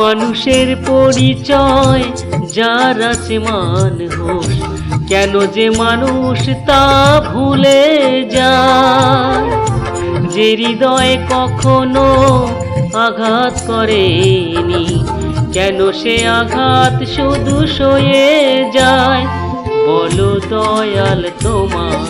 মানুষের পরিচয়, যার আছে মান হোস কেন যে মানুষ তা ভুলে যায়? যে হৃদয় কখনো আঘাত করেনি, কেন সে আঘাত শুধু সয়ে যায়? বলো দয়াল তোমার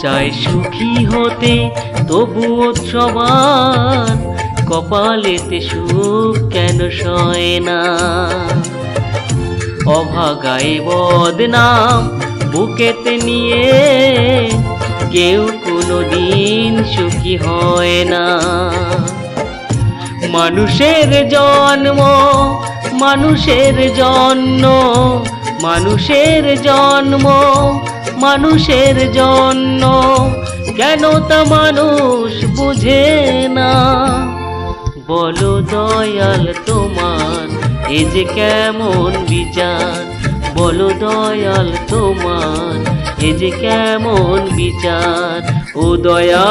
চায় সুখী হতে তবুও সবার কপালেতে সুখ কেন সয় না? অভাগায় বদনাম বুকেতে নিয়ে কেউ কোনো দিন সুখী হয় না। মানুষের জন্ম, মানুষের জন্য, মানুষের জন্ম মানুষের জন্য। কেন তা মানুষ বুঝে না? বলো দয়াল তোমার, এ যে কেমন বিচার? বলো দয়াল তোমার, এ যে কেমন বিচার? ও দয়া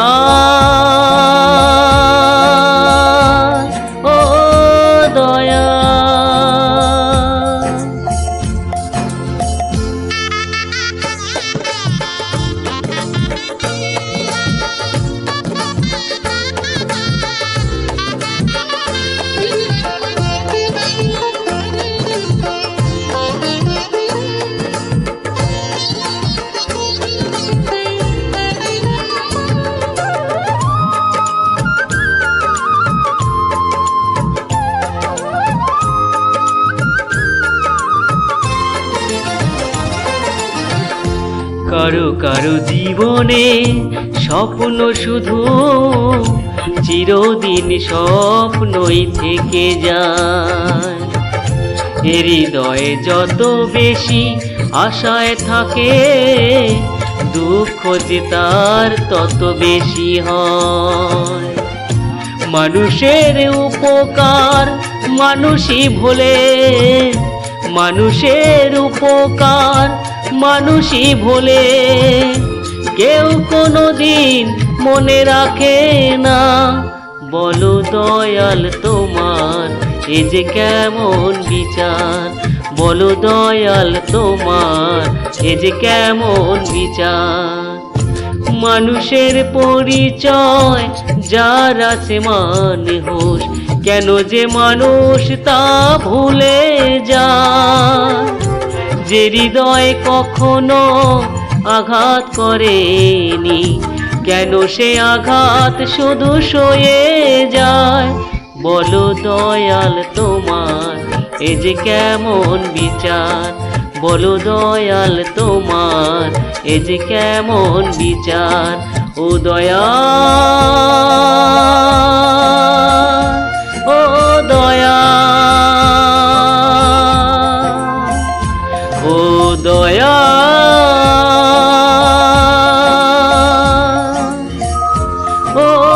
কারও কারও জীবনে স্বপ্ন শুধু। চিরদিন স্বপ্নই থেকে যায়। হৃদয়ে যত বেশি আশায় থাকে, দুঃখ যে তার তত বেশি হয়। মানুষের উপকার মানুষই ভোলে, মানুষের উপকার মানুষই ভোলে, কেউ কোনো দিন মনে রাখে না। বলো দয়াল তোমার, এ যে কেমন বিচার। বলো দয়াল তোমার, এ যে কেমন বিচার। মানুষের পরিচয়, যার আছে মানে হোস কেন যে মানুষ তা ভুলে যায়? যে হৃদয় কখনো আঘাত করেনি, কেন সে আঘাত শুধু সয়ে যায়? বলো দয়াল তোমার, এ যে কেমন বিচার? বলো দয়াল তোমার, এ যে কেমন বিচার? ও দয়া Oh.